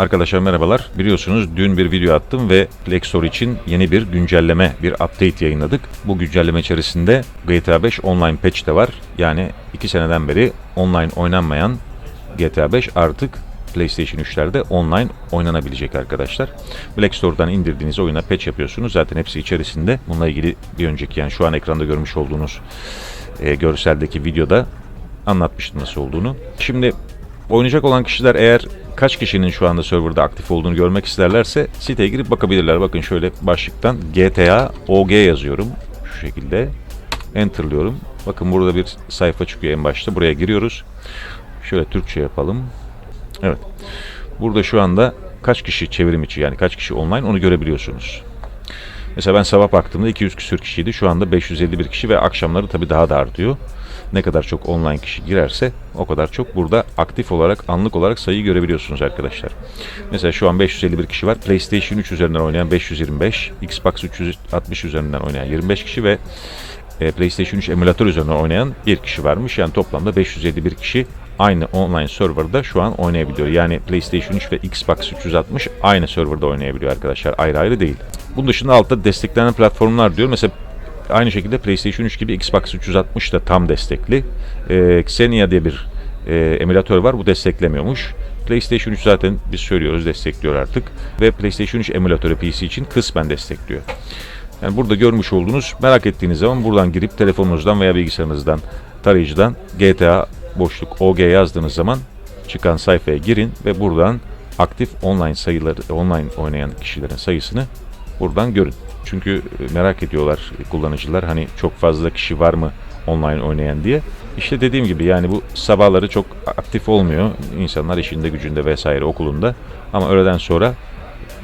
Arkadaşlar merhabalar. Biliyorsunuz dün bir video attım ve Play için yeni bir güncelleme, bir update yayınladık. Bu güncelleme içerisinde GTA 5 online patch de var. Yani 2 seneden beri online oynanmayan GTA 5 artık PlayStation 3'lerde online oynanabilecek arkadaşlar. Black Store'dan indirdiğiniz oyuna patch yapıyorsunuz. Zaten hepsi içerisinde. Bununla ilgili bir önceki yani şu an ekranda görmüş olduğunuz e, görseldeki videoda anlatmıştım nasıl olduğunu. Şimdi oynayacak olan kişiler eğer kaç kişinin şu anda serverda aktif olduğunu görmek isterlerse siteye girip bakabilirler. Bakın şöyle başlıktan GTA OG yazıyorum. Şu şekilde enterlıyorum. Bakın burada bir sayfa çıkıyor en başta. Buraya giriyoruz. Şöyle Türkçe yapalım. Evet. Burada şu anda kaç kişi çevrim içi yani kaç kişi online onu görebiliyorsunuz. Mesela ben sabah baktığımda 200 küsür kişiydi. Şu anda 551 kişi ve akşamları tabii daha da artıyor. Ne kadar çok online kişi girerse o kadar çok burada aktif olarak anlık olarak sayıyı görebiliyorsunuz arkadaşlar. Mesela şu an 551 kişi var. PlayStation 3 üzerinden oynayan 525, Xbox 360 üzerinden oynayan 25 kişi ve e, PlayStation 3 emülatör üzerinden oynayan bir kişi varmış. Yani toplamda 551 kişi aynı online serverda şu an oynayabiliyor. Yani PlayStation 3 ve Xbox 360 aynı serverda oynayabiliyor arkadaşlar. Ayrı ayrı değil. Bunun dışında altta desteklenen platformlar diyor. Mesela aynı şekilde PlayStation 3 gibi Xbox 360 da tam destekli. Ee, Xenia diye bir e, emülatör var. Bu desteklemiyormuş. PlayStation 3 zaten biz söylüyoruz destekliyor artık. Ve PlayStation 3 emülatörü PC için kısmen destekliyor. Yani burada görmüş olduğunuz merak ettiğiniz zaman buradan girip telefonunuzdan veya bilgisayarınızdan tarayıcıdan GTA boşluk OG yazdığınız zaman çıkan sayfaya girin ve buradan aktif online sayıları online oynayan kişilerin sayısını buradan görün. Çünkü e, merak ediyorlar kullanıcılar hani çok fazla kişi var mı online oynayan diye. İşte dediğim gibi yani bu sabahları çok aktif olmuyor. İnsanlar işinde gücünde vesaire okulunda. Ama öğleden sonra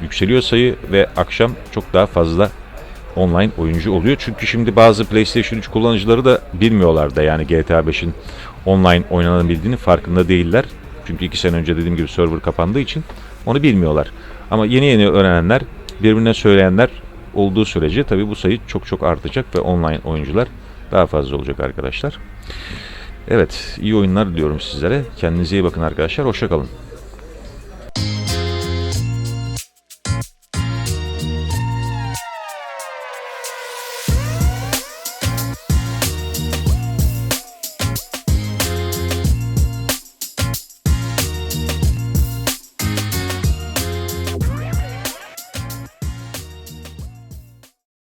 yükseliyor sayı ve akşam çok daha fazla online oyuncu oluyor. Çünkü şimdi bazı PlayStation 3 kullanıcıları da bilmiyorlar da yani GTA 5'in online oynanabildiğini farkında değiller. Çünkü iki sene önce dediğim gibi server kapandığı için onu bilmiyorlar. Ama yeni yeni öğrenenler, birbirine söyleyenler olduğu sürece tabii bu sayı çok çok artacak ve online oyuncular daha fazla olacak arkadaşlar. Evet, iyi oyunlar diliyorum sizlere. Kendinize iyi bakın arkadaşlar. Hoşçakalın.